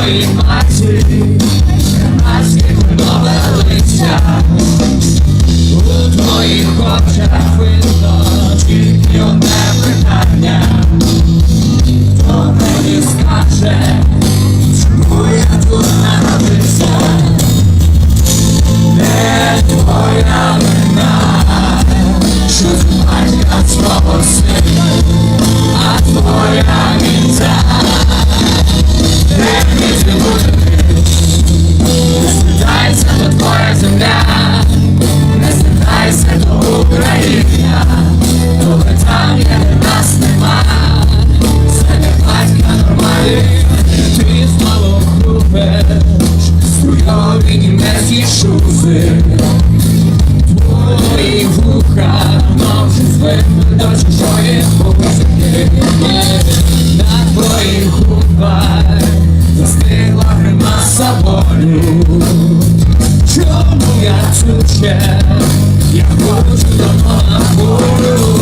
Твої маті, маті нове лиця, у твоїх очах видно тільки питання, хто мені скаже. ти, знову купиш Струйові німецькі шузи Твої вуха нам вже звикли до чужої музики На твоїх губах застигла гримаса болю Чому я цуче, я хочу давно на волю